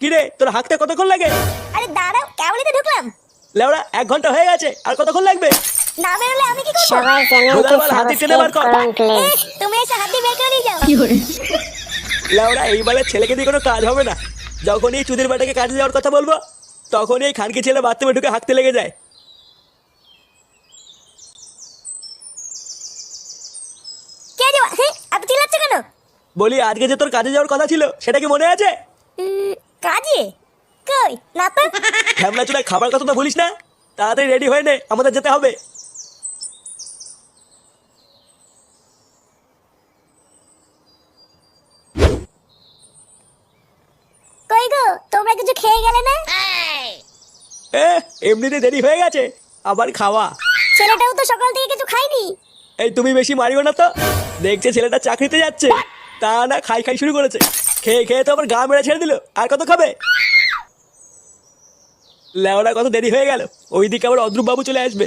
কিরে তোর হাঁকতে কতক্ষণ লাগে? আরে দাঁড়াও কেবলই তো ঢুকলাম। লেওড়া এক ঘণ্টা হয়ে গেছে আর কতক্ষণ লাগবে? না বেরোলে আমি কি করব? সবাই চ্যানেলকে ভোদারবাল টেনে বার কর। সাবস্ক্রাইব করুন এ, প্লিজ তুমি এসে হাত বের করে দিয়ে যাও। লেওড়া এইবারে ছেলেকে দিয়ে কোনো কাজ হবে না। যখনই চুদির বাটাকে কাজে যাওয়ার কথা বলব তখনই এই খানকি ছেলে বাথরুমে ঢুকে হাঁকতে লেগে যায় কে যাওয়া হ্যাঁ এত চিল্লাচ্ছ কেন বলি আজকে যে তোর কাজে যাওয়ার কথা ছিল সেটা কি মনে আছে? কাজে? কই না তো? ঝামলা চুলায় খাবার কথা তো বলিস না? তাড়াতাড়ি রেডি হয়ে নে আমাদের যেতে হবে। কই গো তোমরা কিছু খেয়ে গেলে না? এ এমনিতে দেরি হয়ে গেছে আবার খাওয়া। ছেলেটাও তো সকাল থেকে কিছু খাইনি এই তুমি বেশি মারিও না তো। দেখছে ছেলেটা চাকরিতে যাচ্ছে। তা না, খাই খাই শুরু করেছে। খেয়ে খেয়ে তো আবার গা মেরে ছেড়ে দিল। আর কত খাবে? লেওড়া কত দেরি হয়ে গেল। ওইদিকে আবার অদ্রুপ বাবু চলে আসবে।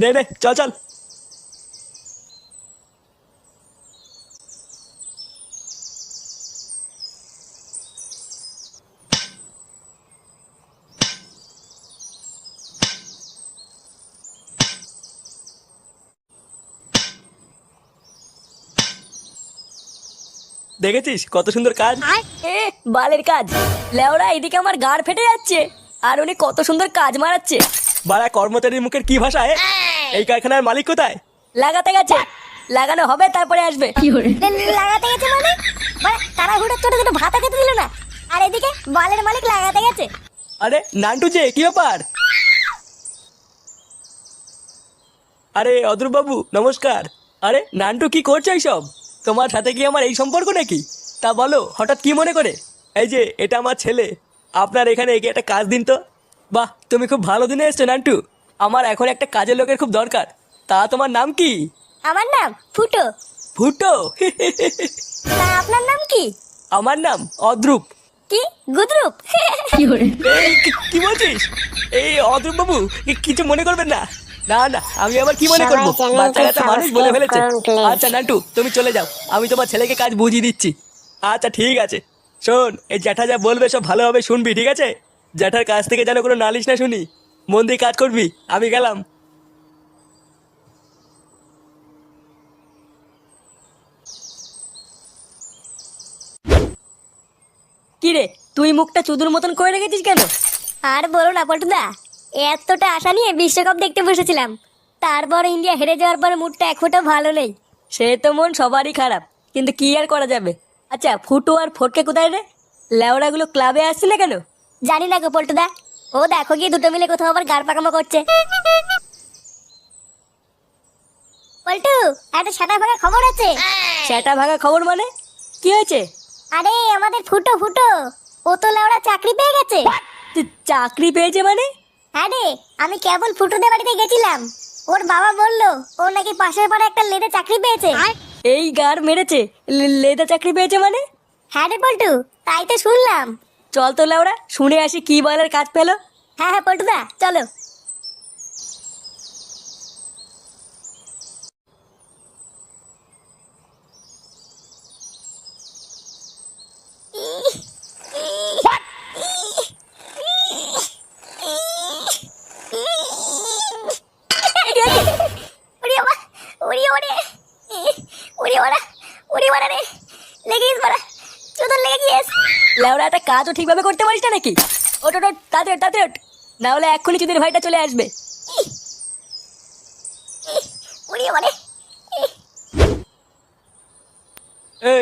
দে নে চল চল। দেখেছিস কত সুন্দর কাজ? এ বালের কাজ। লেওরা এদিকে আমার গাড় ফেটে যাচ্ছে। আর উনি কত সুন্দর কাজ মারাচ্ছে। বাড়া কর্মচারীর মুখের কি ভাষা এ? এই। কারখানার মালিক কোথায়? লাগাতে গেছে। লাগানো হবে তারপরে আসবে। লাগাতে গেছে মানে? মানে তারা হুটো ছোট ছোট ভাতা খেতে দিল না। আর এদিকে বালের মালিক লাগাতে গেছে। আরে নান্টু যে কি ব্যাপার? আরে অদ্রুপ বাবু নমস্কার। আরে নান্টু কি করছ এইসব? তোমার সাথে কি আমার এই সম্পর্ক নাকি? তা বলো হঠাৎ কি মনে করে? এই যে এটা আমার ছেলে। আপনার এখানে এগিয়ে একটা কাজ দিন তো। বাহ তুমি খুব ভালো দিনে এসছো নান্টু। আমার এখন একটা কাজের লোকের খুব দরকার। তা তোমার নাম কি? আমার নাম ফুটো। ফুটো? তা আপনার নাম কি? আমার নাম অদ্রুপ। কি? গুদরুপ? এই কি- বলছিস? এই অদ্রুপ বাবু কি- কিছু মনে করবেন না? না না আমি আবার কি মনে করব? চ্যানেলকে বাচ্চা কাচ্চা মানুষ বলে ফেলেছে। আচ্ছা নান্টু তুমি চলে যাও। আমি তোমার ছেলেকে কাজ বুঝিয়ে দিচ্ছি। আচ্ছা ঠিক আছে। শোন এই জ্যাঠা যা বলবে সব ভালোভাবে শুনবি ঠিক আছে? জ্যাঠার কাছ থেকে যেন কোনো নালিশ না শুনি। মন দিয়ে কাজ করবি আমি গেলাম। কিরে তুই মুখটা চুদুর মতন করে রেখেছিস কেন? আর বলো না পল্টুদা। এতটা আশা নিয়ে বিশ্বকাপ দেখতে বসেছিলাম। তারপর ইন্ডিয়া হেরে যাওয়ার পর মুডটা ফোঁটা ভালো নেই। সে তো মন সবারই খারাপ কিন্তু কি আর করা যাবে? আচ্ছা ফুটু আর ফটকে কোথায় রে? লেওড়াগুলো ক্লাবে আসছে না কেন? জানি না গো পল্টুদা। ও দেখো গিয়ে দুটো মিলে কোথাও আবার গাড় পাকামো করছে। পল্টু একটা সাদা ভাঙা খবর আছে? সেটা ভাঙা খবর মানে? কি হয়েছে? আরে আমাদের ফুটো ফুটো। ও তো লাউড়া চাকরি পেয়ে গেছে। তুই চাকরি পেয়েছে মানে? হ্যাঁ রে আমি কেবল ফুটোদের বাড়িতে গেছিলাম। ওর বাবা বলল ও নাকি পাশের পাড়ে একটা লেদে চাকরি পেয়েছে। এই গার মেরেছে। লেদা চাকরি পেয়েছে মানে? হ্যাঁ রে পল্টু তাই তো শুনলাম। চল তো লেওড়া শুনে আসি কি বলার কাজ পেল। হ্যাঁ হ্যাঁ পল্টুদা চলো। ওরে বাবা, ওরে ওরে ওরে ওরা ওরে ওরা রে লেগে গেছে বাড়া চোদন লেগে গিয়েছে লেওড়া একটা কাজও ঠিকভাবে করতে পারিস না নাকি? ওট ওট ওট, তাড়াতাড়ি ওঠ, না হলে এক্ষুনি চুদির ভাইটা চলে আসবে।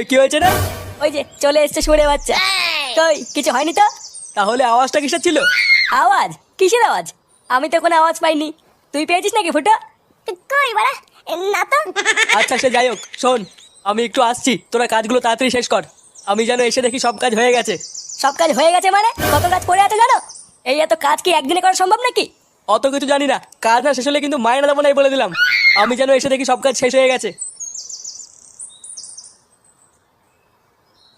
কি হয়েছে না ওই যে চলে এসছে শুনে বাচ্চা। কই কিছু হয়নি তো? তাহলে আওয়াজটা কিসের ছিল? আওয়াজ? কিসের আওয়াজ? আমি তো কোনো আওয়াজ পাইনি। তুই পেয়েছিস নাকি ফুটা? কই বাড়া? না তো। আচ্ছা সে যাই হোক শোন আমি একটু আসছি। তোরা কাজগুলো তাড়াতাড়ি শেষ কর। আমি যেন এসে দেখি সব কাজ হয়ে গেছে। সব কাজ হয়ে গেছে মানে? কত কাজ করে আছে জানো? এই এত কাজ কি একদিনে করা সম্ভব নাকি? অত কিছু জানি না। কাজ না শেষ হলে কিন্তু মায়েরা দেবো নাই বলে দিলাম। আমি যেন এসে দেখি সব কাজ শেষ হয়ে গেছে।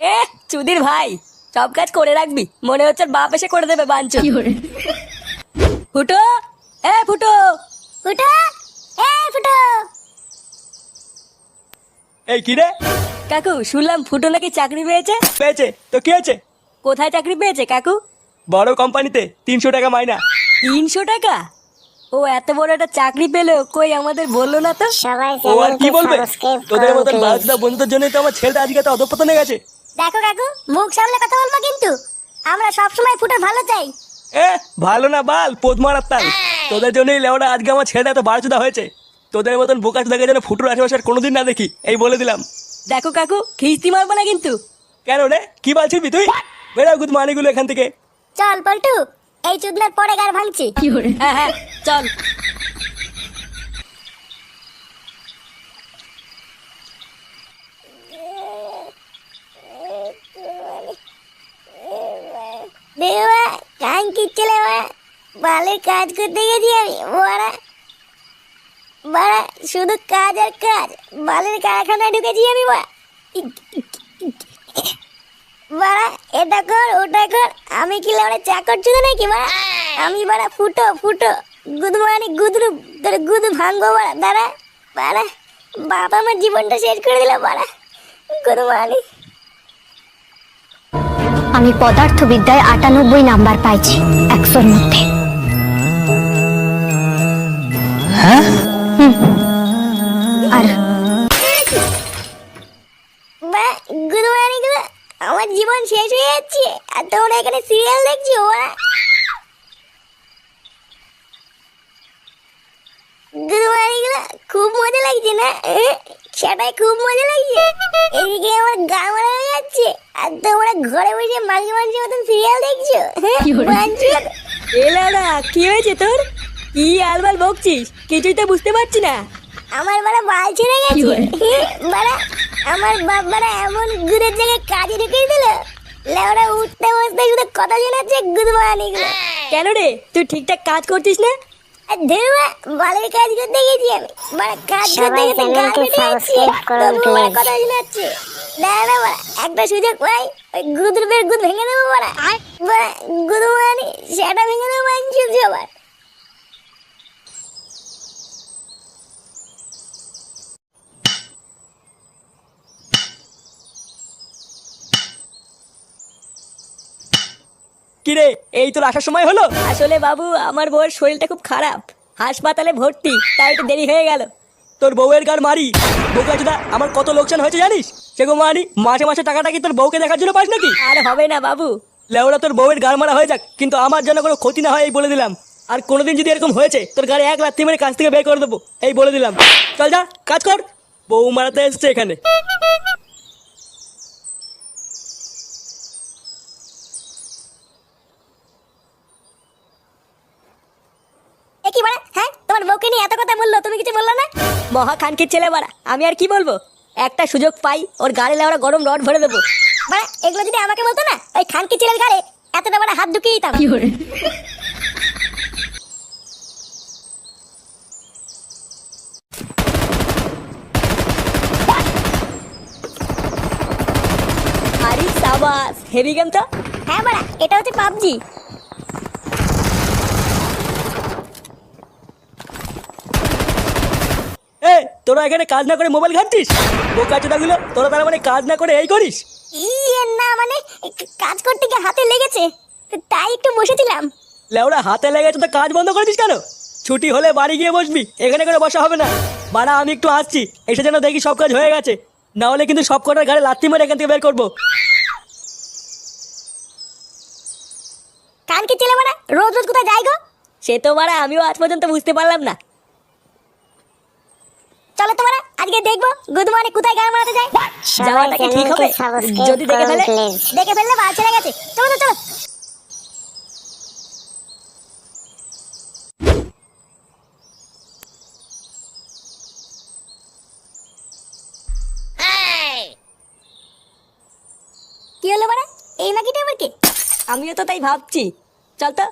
এ চুদির ভাই সব কাজ করে রাখবি। মনে হচ্ছে বাপ এসে করে দেবে বাঞ্চ ফুটো এ ফুটো। ফুটো? এ ফুটো। এই কি রে? কাকু শুনলাম ফুটো নাকি চাকরি পেয়েছে? পেয়েছে। তো কি আছে কোথায় চাকরি পেয়েছে কাকু? বড় কোম্পানিতে তিনশো টাকা মাইনা। তিনশো টাকা? ও এত বড় একটা চাকরি পেল কই আমাদের বলল না তো? সবাই ও আর কি বলবে? তোদের মতন বাজদা বন্ধুদের জন্যই তো আমার ছেলেটা আজকে তো অধপতনে গেছে। দেখো কাকু মুখ সামলে কথা বলব কিন্তু। আমরা সব সময় ফুটো ভালো চাই। এ ভালো না বাল পোদ মারার তাল। তোদের জন্যই লেওটা আজকে আমার ছেলেটা এত বারোচুদা হয়েছে। তোদের মতন বোকা চুদাকে যেন ফুটুর আশেপাশে আর কোনোদিন না দেখি এই বলে দিলাম। দেখো কাকু খিস্তি মারবো না কিন্তু। কেন রে? কি বলছিস তুই? বেড়া গুদ মানিগুলো এখান থেকে। চল পল্টু এই চুদনার পরে গার ভাঙছি। হ্যাঁ হ্যাঁ চল। দেবা কান কিচ্ছেলে বা বালের কাজ করতে গেছি আমি বড়া বড়া শুধু কাজ আর কাজ বালের কারখানায় ঢুকেছি আমি বা বাড়া, এটা কর, ওটা কর। আমি কি লাউড়া চাকর চুদে নাকি, বাড়া? আমি বাড়া ফুটো ফুটো। গুদু মানে গুদরু, তোর গুদ ভাঙ্গো বাড়া, দাঁড়া। বাড়া বাবা আমার জীবনটা শেষ করে দিল, বাড়া। গুদু মানে আমি পদার্থবিদ্যায় আটানব্বই নাম্বার পাইছি, একশোর মধ্যে। মানে গুলো খুব মজা লাগছে না সেটাই খুব মজা লাগছে এদিকে আমার গা মারা হয়ে যাচ্ছে আর তোমরা ঘরে বসে মাঝে মাঝে মতন সিরিয়াল দেখছ? বাঞ্চোত। কি হয়েছে তোর কি আলবাল বকছিস কিছুই তো বুঝতে পারছি না আমার বাড়া বাল ছেড়ে গেছে বাড়া আমার বাপ বাড়া এমন গুদের জায়গায় কাজে ঢুকিয়ে দিল লেওড়া উঠতে বসতে শুধু কথা শোনাচ্ছে গুদ মারানিগুলো কেন রে? তুই ঠিকঠাক কাজ করছিস না? আর ধরবা বালের কাজ করতে গেছি আমি। মানে কাজ করতে গেছি গান বেটে যাচ্ছে তবু বাড়া কথা শোনাচ্ছে দাঁড়া না বাড়া একটা সুযোগ পাই ওই গুদুর বের গুদ ভেঙে দেবো বাড়া গুদ মারানি সেটা ভেঙে দেবো মানছি সবার কিরে এই তোর আসার সময় হলো? আসলে বাবু আমার বউয়ের শরীরটা খুব খারাপ। হাসপাতালে ভর্তি তাই একটু দেরি হয়ে গেল। তোর বউয়ের গার মারি। বোকা চুদা আমার কত লোকসান হয়েছে জানিস? সে গো মানি মাসে মাসে টাকাটা কি তোর বউকে দেখার জন্য পাস নাকি? আরে হবে না বাবু। লেওড়া তোর বউয়ের গার মারা হয়ে যাক কিন্তু আমার জন্য কোনো ক্ষতি না হয় এই বলে দিলাম। আর কোনোদিন যদি এরকম হয়েছে তোর গাড়ি এক লাথি মেরে কাছ থেকে বের করে দেবো এই বলে দিলাম। চল যা কাজ কর। বউ মারাতে এসছে এখানে এ কি বাড়া হ্যাঁ তোমার বউকে নিয়ে এত কথা বলল তুমি কিছু বলল না মহা খানকির ছেলে বাড়া আমি আর কি বলব? একটা সুযোগ পাই ওর গাড়ি লেওয়া গরম রড ভরে দেবো। বাড়া এগুলো যদি আমাকে বলতো না ওই খানকি ছেলের ঘাড়ে এতটা বড় হাত ঢুকিয়ে দিতাম। আরে সাবাস হেভি গেম তো? হ্যাঁ বাড়া এটা হচ্ছে পাবজি এ তোরা এখানে কাজ না করে মোবাইল ঘাটছিস বোকা চোদাগুলো তোরা তার মানে কাজ না করে এই করিস? ইয়ে না মানে কাজ করতে গিয়ে হাতে লেগেছে। তাই একটু বসেছিলাম। লেওড়া হাতে লেগেছে তো কাজ বন্ধ করেছিস কেন? ছুটি হলে বাড়ি গিয়ে বসবি এখানে করে বসা হবে না। বাড়া আমি একটু আসছি এসে যেন দেখি সব কাজ হয়ে গেছে। না হলে কিন্তু সব কটার গাড়ি লাত্তি মেরে এখান থেকে বের করব। কানকি ছেলে বাড়া রোজ রোজ কোথায় যাই গো? সে তো বাড়া আমিও আজ পর্যন্ত বুঝতে পারলাম না। চলো তোমারা আজকে দেখব গুদ মানে কোথায় গান মারাতে যায়? যাওয়াটা কি ঠিক হবে। যদি দেখে ফেলে দেখে ফেললে বাল ছেড়ে গেছে। চলো তো চলো। কি হলো বাড়া এই নাকি আবার কি আমিও তো তাই ভাবছি। চল তো।